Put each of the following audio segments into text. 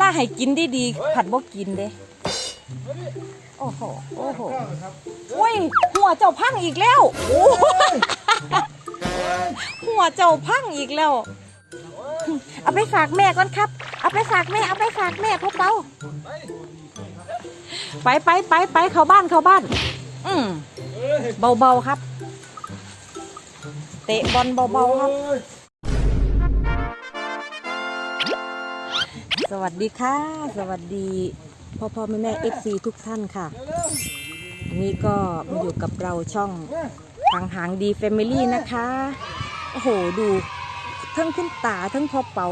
ล่าให้กินดีๆผัดบ่กินเด้โอ้โห โอ้โหโอ้ย หัวเจ้าพังอีกแล้วโอ้หัวเจ้าพังอีกแล้ว เอาไปฝากแม่ก่อนครับ เอาไปฝากแม่ เอาไปฝากแม่พ่อเปาไปไปไปไปเข้าบ้านเข้าบ้าน อืมเบาๆครับ เตะบอลเบาๆครับ สวัสดีค่ะ สวัสดีพ่อพ่อแม่แม่เอฟซีทุกท่านค่ะ นี่ก็มาอยู่กับเราช่องทางหางดีแฟมิลี่นะคะ โอ้โหดูทั้งคุณตาทั้งพ่อเป่า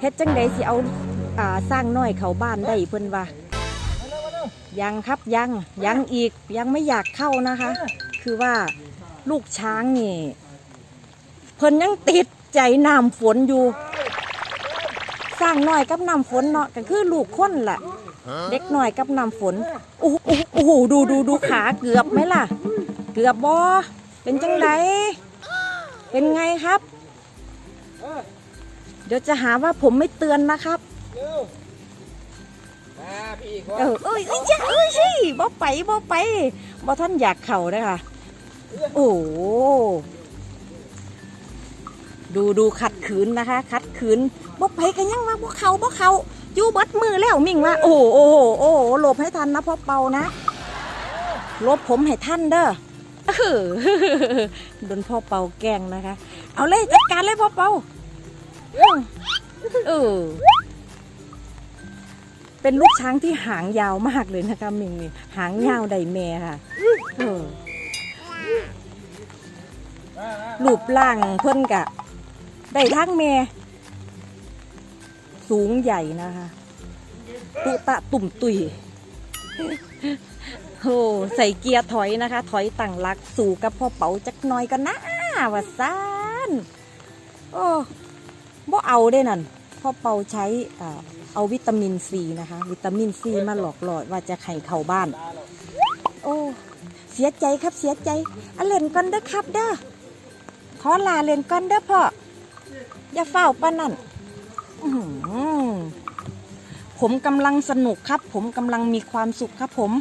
เฮ็ดจังใดสิเอาอ่าสร้างน้อยเขาบ้านได้เพิ่นว่ายังครับยังยังอีกยังไม่อยากเข้านะคะ คือว่าลูกช้างนี่เพิ่นยังติดใจน้ำฝนอยู่ ร้างน้อยกับน้ำฝนเนาะก็คือลูกคนแหละเด็กน้อยกับน้ำฝนโอ้โหโอ้โหดูดูดูขาเกือบไหมล่ะ เกือบบอเป็นจังไดเป็นไงครับ เดี๋ยวจะหาว่าผมไม่เตือนนะครับมาพี่อีกเออเอ้ยเอ้ยจ้าเอ้ยสิบ่ไปบ่ไปบ่ท่านอยากเข่านะคะโอ้โห ดูดูขัดขืนนะคะ ขัดขืนบ่ไปกันยังว่าบ่เขาบ่เขาอยู่เบิดมือแล้วมิ่งว่า โอ้โหโอ้โหโอ้โหหลบให้ทันนะพ่อเปานะลบผมให้ท่านเด้อเออโดนพ่อเปาแกล้งนะคะ เอาเลยจัดการเลยพ่อเปาเออเป็นลูกช้างที่หางยาวมากเลยนะคะมิงนี่หางยาวไดแม่ค่ะเออรูปร่างเพิ่นกะ ได้ทั้งแม่ สูงใหญ่นะคะตุตะตุ่มตุยโอ้ใส่เกียร์ถอยนะคะ ถอยต่างลักสู่กับพ่อเป๋าจักน่อยกันนะว่าซานโอ้บ่เอาได้นั่นพ่อเป๋าใช้เอาวิตามินซีนะคะ วิตามินซีมาหลอกหลอดว่าจะไข่เข่าบ้าน โอ้เสียใจครับเสียใจอเล่นก่อนเด้อครับเด้อขอลาเล่นก่อนเด้อพ่อ อย่าเฝ้าป้านั่นผมกำลังสนุกครับ ผมกำลังมีความสุขครับผม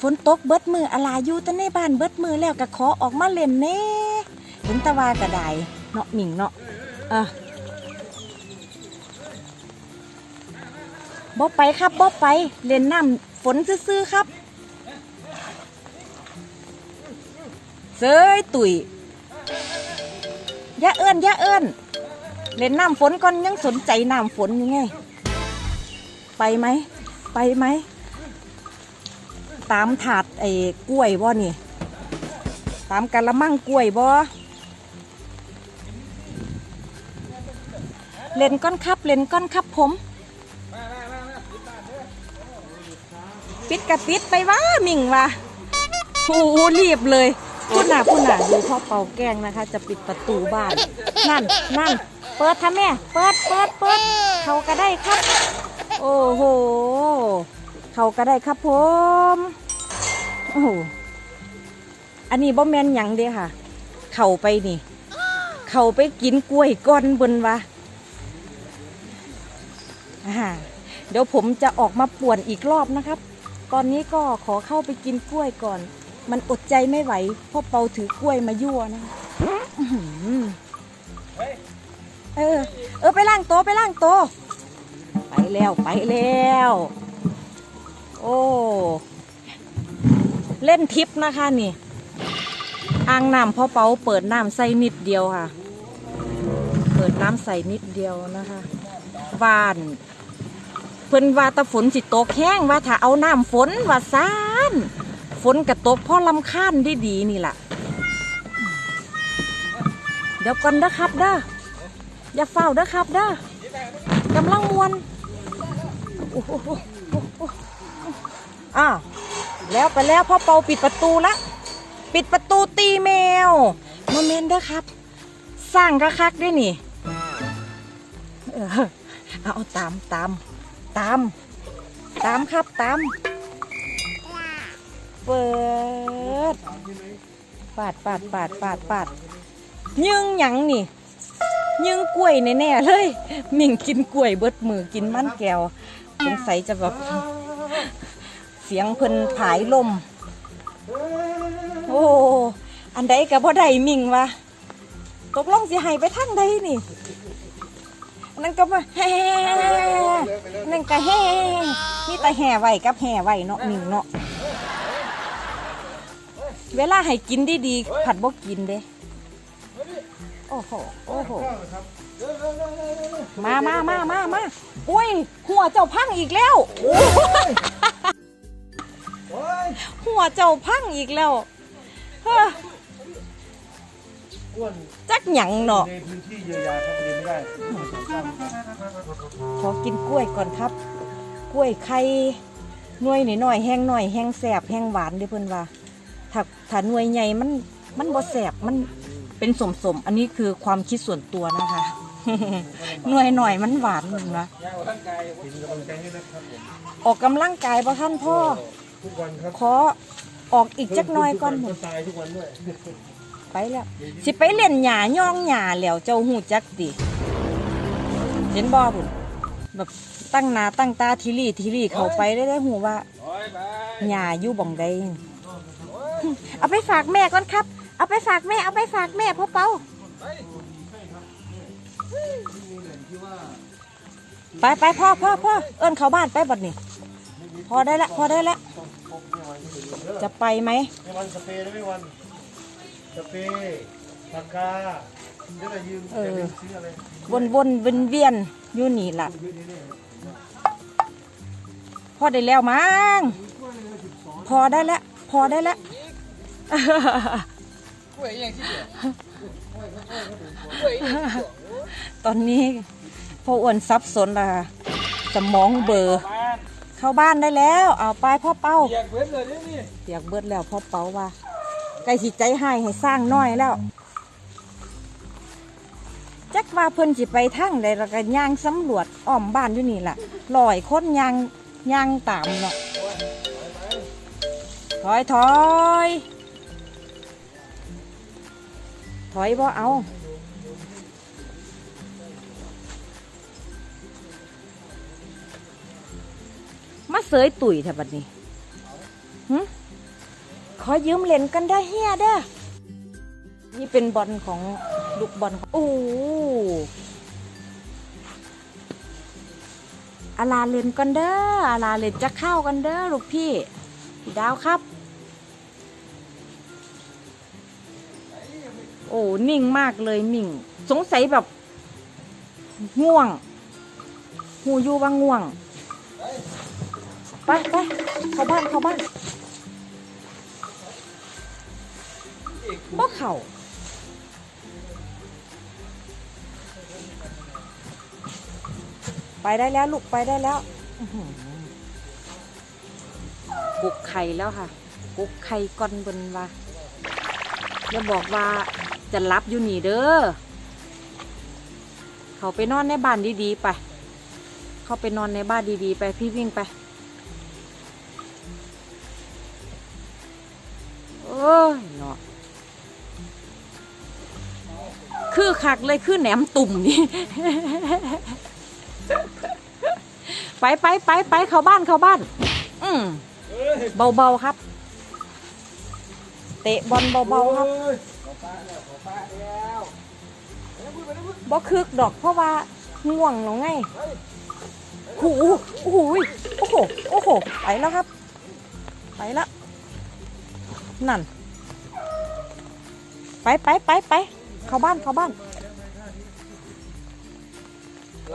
ฝนตกเบิดมืออะไรอยู่แต่ในบ้านเบิดมือแล้วก็ขอออกมาเล่นแน่เห็นตะวากระไดเนาะหมิงเนาะอะบ่ไปครับบ่ไปเล่นน้ำฝนซื่อๆครับเสยตุ๋ย อย่าเอิ้นอย่าเอิ้นเล่นน้ำฝนก่อนยังสนใจน้ำฝนอยู่ไง ไปไหม ไปไหม ตามถาดไอ้กล้วยบ่นี่ ตามกะละมังกล้วยบ่เล่นก้อนครับเล่นก้อนครับผมปิดกระปิดไปว่ามิงว่าโอ้รีบเลย พุ่นน่ะพุ่นน่ะดูพ่อเป่าแกงนะคะ จะปิดประตูบ้าน นั่นนั่นเปิดทำแม่ เปิดเปิดเปิดเขาก็ได้ครับ โอ้โหเขาก็ได้ครับผมโอ้โหอันนี้บ่แมนหยังเด้ค่ะ เขาไปนี่ เขาไปกินกล้วยก้อนบนวะอ่าเดี๋ยวผมจะออกมาป่วนอีกรอบนะครับ ตอนนี้ก็ขอเข้าไปกินกล้วยก่อน มันอดใจไม่ไหวเพ่อเปาถือกล้วยมายั่วนะอื้อหือเออ เออไปล้างโตะไปล้างโตะไปแล้วไปแล้ว โอ้เล่นทิปนะคะนี่อ่างน้ำพ่อเปาเปิดน้ำใส่นิดเดียวค่ะ เปิดน้ำใส่นิดเดียวนะคะวานเพิ่นว่าแตะฝนสิตกแห้งว่าถ้าเอาน้ำฝนว่าซาน ฝนกระตกพ่อลำคาญดีดีนี่แหละเดี๋ยวก่อนเด้อครับเด้ออย่าเฝ้าเด้อครับเด้อกำลังมวนอ้าวแล้วไปแล้วพ่อเปาปิดประตูละปิดประตูตีแมวโมเมนต์เด้อครับ สร้างกระคักด้วยนี่เอาตามตามตาม ตามครับตาม เปิดปาดปาดปาดปาดปาดยึงหยังนี่ยิงกล้วยแน่ๆเลยมิ่งกินกล้วยเบิดมือกินมันแก้วสงสัยจะแบบเสียงเพิ่นผายลม โอ้อันใดกับพ่อใดมิ่งวะตกลงสิให้ไปทางใดนี่นั่นก็มาแฮ่นั่นก็แฮ่นี่แต่แห่ไหวกับแห่ไหวเนาะมิ่งเนาะ เวลาให้กินดีๆผัดบ่กินเด้โอ้โห โอ้โห มามามามามาอุ้ย หัวเจ้าพังอีกแล้ว หัวเจ้าพังอีกแล้วเฮ้ออ้วนจักหยังเนาะในพื้นที่เยียวยาเขาเรียนไม่ได้ขอกินกล้วยก่อนครับ กล้วยไข่หน่วยหน่อยแห้งหน่อยแห้งแสบแห้งหวานเด้อเพิ่อนว่า ถ้าถ้าหน่วยใหญ่มันมันบ่แสบมันเป็นสมสมอันนี้คือความคิดส่วนตัวนะคะ หน่วยหน่อยมันหวานนึงนะออกกำลังกายบ่ท่านพ่อขอออกอีกจักหน่อยก่อนหมดนตายทุกวันด้วยไปแล้วสิไปเล่นหญ้าย่องหญ้าแล้วเจ้าหูจักติเห็นบ่บุญแบบตั้งหน้าตั้งตาทีรี่ทีรี่เขาไปได้ได้หูว่าหญ้าอยู่บ่องใด เอาไปฝากแม่ก่อนครับ เอาไปฝากแม่ เอาไปฝากแม่พ่อเปาไปไปพ่อพ่อพ่อเอิ้นเข้าบ้านไปบัดนี้ พอได้ละพอได้ละจะไปไหมไม่วันสเปรย์ได้ไม่วันสเปรย์ปากกาเดี๋ยวจะยืมเออจะยืมซื้ออะไรวนวนเวียนเวียนอยู่นี่ล่ะพอได้แล้วมั้งพอได้แล้วพอได้แล้ว ตอนนี้พ่ออ้วนซับสนละสมองเบอร์ เข้าบ้านได้แล้ว เอาไปพ่อเป้าอยากเว้นเลยนี่เปียกเบิดแล้วพ่อเป้าว่าใกล้สิใจให้ให้สร้างน้อยแล้วจักว่าเพิ่นสิไปทางใดแล้วก็ย่างสำรวจอ้อมบ้านอยู่นี่ล่ะลอยค้นย่างย่างตามเนาะถอยถอย ถอยบ่เอา มาเสยตุ๋ยแถบัดนี้หึขอยืมเล่นกันได้เฮียเด้อ นี่เป็นบอลของลูกบอลของโอ้อาลาเล่นกันเด้ออาลาเล่นจะเข้ากันเด้อลูกพี่ พี่ดาวครับ โอ้นิ่งมากเลยนิ่ง สงสัยแบบง่วงหูยูว่าง่วงไปไปเข้าบ้านเข้าบ้านบ่เข่าไปได้แล้วลูกไปได้แล้วกุกไข่แล้วค่ะกุกไข่ก่อนบนว่าอย่าบอกว่า จะรับอยู่นี่เด้อ เขาไปนอนในบ้านดีๆไป เขาไปนอนในบ้านดีๆไปพี่วิ่งไปโอ้ยเนาะคือคักเลยคือแหนมตุ่มนี่ไปไปไปไปเข้าบ้านเข้าบ้าน อืมเบาๆครับ เตะบอลเบาๆครับ บ่คึกดอกเพราะว่าง่วงหรอไงหูโอ้โหโอ้โห โอ้โห ไปแล้วครับ ไปแล้วนั่น ไปไปไปไป เข้าบ้านเข้าบ้าน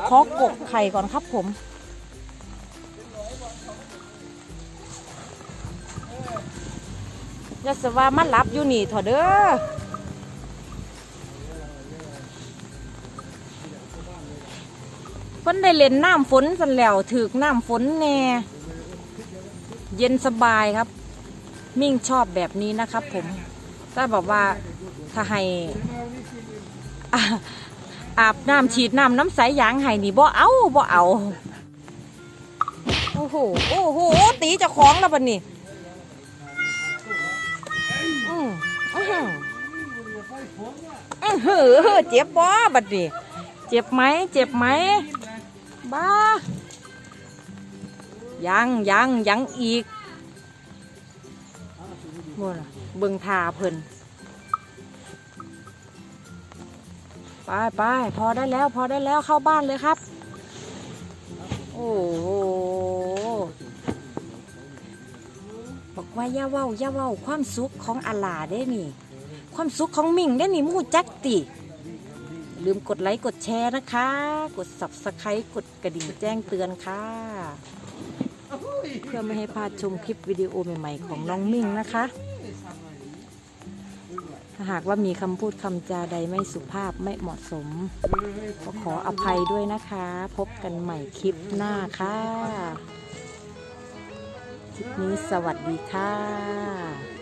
ขอกกไข่ก่อนครับผม อย่าสว่ามันรับอยู่นี่เถอะเด้อ พิ่นได้เล่นน้ำฝนสันแล้วถือกน้ำฝนแน่ เย็นสบายครับ มิ่งชอบแบบนี้นะครับ ผมถ้าบอกว่าถ้าให้อาบน้ำฉีดน้ำน้ำใสยางให้นี่บ่เอาบ่เอา โอ้โห โอ้โห ตีจะของแล้วบัดนี้อื้อหืออือเจ็บบ่บัดนี้จ็บไหม เจ็บไหม บ้า ยังยังยังอีกบ่ล่ะเบิ่งทาเพิ่นไปไปพอได้แล้วพอได้แล้วเข้าบ้านเลยครับ โอ้โหบอกว่าย่าเว้าย่าเว้าความสุขของอาลาได้นี่ ความสุขของมิ่งได้นี่มูจักติ ลืมกดไลค์กดแชร์นะคะ กด subscribe กดกระดิ่งแจ้งเตือนค่ะ เพื่อไม่ให้พลาดชมคลิปวิดีโอใหม่ๆ ของน้องมิ่งนะคะ ถ้าหากว่ามีคำพูดคำจาใดไม่สุภาพไม่เหมาะสม ก็ขออภัยด้วยนะคะ พบกันใหม่คลิปหน้าค่ะ คลิปนี้สวัสดีค่ะ